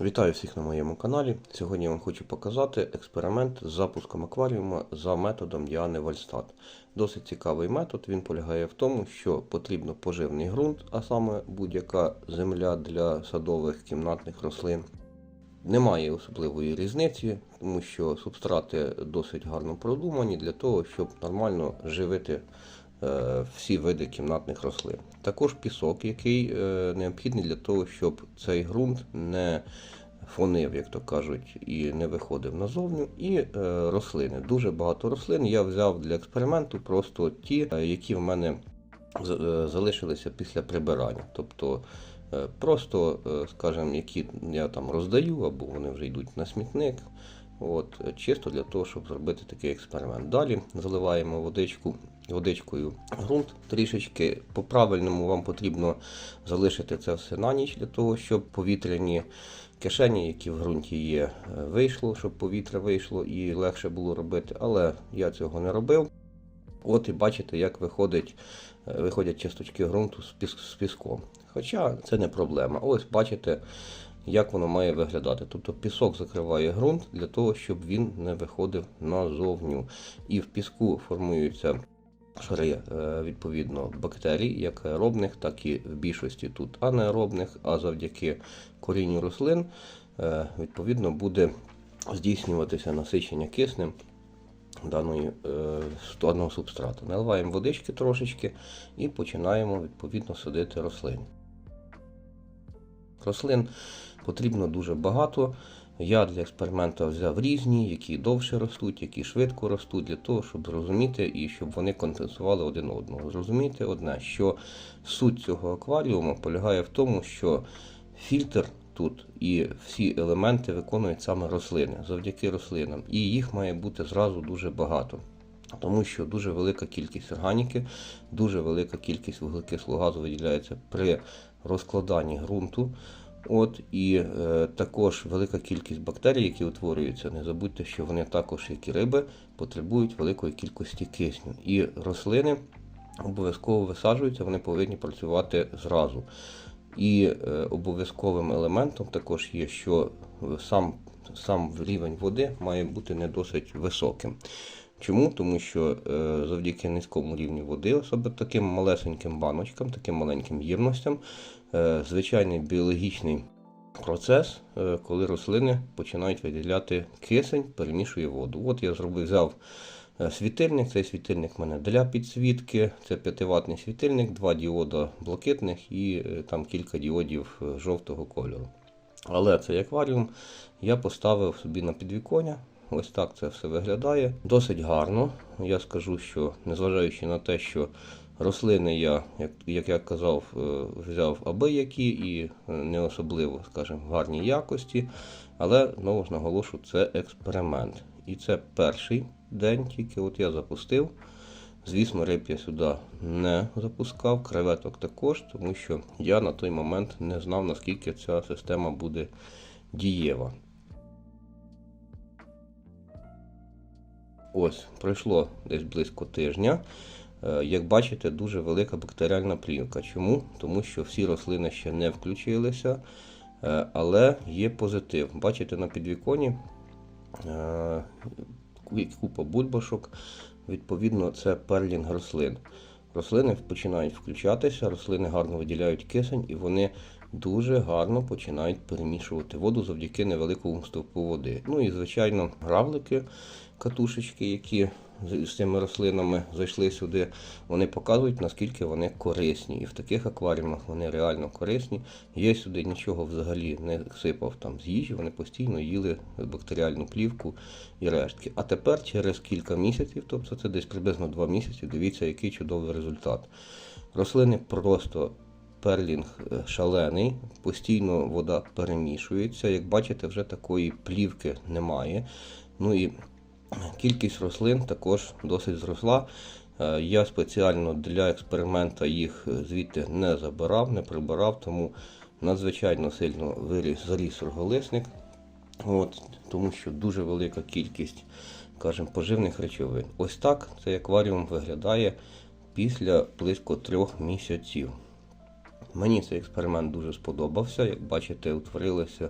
Вітаю всіх на моєму каналі. Сьогодні я вам хочу показати експеримент з запуском акваріума за методом Діани Вальстат. Досить цікавий метод. Він полягає в тому, що потрібно поживний ґрунт, а саме будь-яка земля для садових кімнатних рослин. Немає особливої різниці, тому що субстрати досить гарно продумані для того, щоб нормально живити всі види кімнатних рослин. Також пісок, який е, необхідний для того, щоб цей ґрунт не фонив, як то кажуть, і не виходив назовню. І е, рослини. Дуже багато рослин я взяв для експерименту просто ті, е, які в мене е, залишилися після прибирання. Тобто е, просто, е, скажімо, які я там роздаю, або вони вже йдуть на смітник. От, чисто для того, щоб зробити такий експеримент. Далі заливаємо водичку, водичкою ґрунт трішечки. По-правильному вам потрібно залишити це все на ніч для того, щоб повітряні кишені, які в ґрунті є, е, вийшло, щоб повітря вийшло і легше було робити. Але я цього не робив. От і бачите, як виходить, е, виходять часточки ґрунту з піском. Хоча це не проблема. Ось бачите, як воно має виглядати. Тобто пісок закриває ґрунт для того, щоб він не виходив назовню. І в піску формуються шари е, відповідно бактерій, як аеробних, так і в більшості тут анаеробних, а завдяки корінню рослин е, відповідно буде здійснюватися насичення киснем даної е, даного субстрату. Наливаємо водички трошечки і починаємо відповідно садити рослин. Рослин потрібно дуже багато. Я для експерименту взяв різні, які довше ростуть, які швидко ростуть, для того, щоб зрозуміти і щоб вони компенсували один одного. Зрозумійте одне, що суть цього акваріуму полягає в тому, що фільтр тут і всі елементи виконують саме рослини завдяки рослинам. І їх має бути зразу дуже багато. Тому що дуже велика кількість органіки, дуже велика кількість вуглекислого газу виділяється при розкладанні ґрунту. От і е, також велика кількість бактерій, які утворюються. Не забудьте, що вони також, як і риби, потребують великої кількості кисню. І рослини обов'язково висаджуються, вони повинні працювати зразу. І е, обов'язковим елементом також є, що сам, сам рівень води має бути не досить високим. Чому? Тому що е, завдяки низькому рівню води, особливо таким малесеньким баночкам, таким маленьким ємностям, е, звичайний біологічний процес, е, коли рослини починають виділяти кисень, перемішує воду. От я зробив, взяв е, світильник. Цей світильник в мене для підсвітки. Це 5-ваттний світильник, два діода блакитних і е, там кілька діодів е, жовтого кольору. Але цей акваріум я поставив собі на підвіконня. Ось так це все виглядає. Досить гарно. Я скажу, що незважаючи на те, що рослини я, як, як я казав, е, взяв аби які і е, не особливо, скажімо, в гарній якості. Але знову ж наголошу, це експеримент. І це перший день, тільки от я запустив. Звісно, риб я сюди не запускав, креветок також, тому що я на той момент не знав, наскільки ця система буде дієва. Ось, пройшло десь близько тижня. Е, Як бачите, дуже велика бактеріальна плівка. Чому? Тому що всі рослини ще не включилися, е, але є позитив. Бачите, на підвіконі е, купа бульбашок. Відповідно, це перлінг рослин. Рослини починають включатися, рослини гарно виділяють кисень і вони дуже гарно починають перемішувати воду завдяки невеликому стовпу води. Ну і, звичайно, гравлики, катушечки, які з цими рослинами зайшли сюди, вони показують, наскільки вони корисні. І в таких акваріумах вони реально корисні. Я сюди нічого взагалі не сипав там з їжі, вони постійно їли бактеріальну плівку і рештки. А тепер, через кілька місяців, тобто це десь приблизно 2 місяці, дивіться, який чудовий результат. Рослини просто перлінг е, шалений, постійно вода перемішується. Як бачите, вже такої плівки немає. Ну і Кількість рослин також досить зросла. Е, Я спеціально для експеримента їх е, звідти не забирав, не прибирав, тому надзвичайно сильно виріс заріс роголисник. От, тому що дуже велика кількість скажімо, поживних речовин. Ось так цей акваріум виглядає після близько трьох місяців. Мені цей експеримент дуже сподобався. Як бачите, утворилися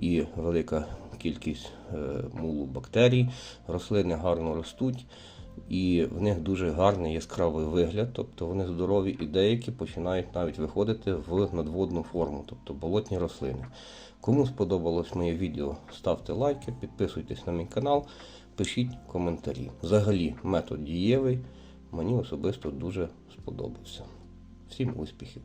і велика кількість е, мулу бактерій. Рослини гарно ростуть, і в них дуже гарний яскравий вигляд, тобто вони здорові, і деякі починають навіть виходити в надводну форму, тобто болотні рослини. Кому сподобалось моє відео, ставте лайки, підписуйтесь на мій канал, пишіть коментарі. Взагалі, метод дієвий мені особисто дуже сподобався. Всім успіхів!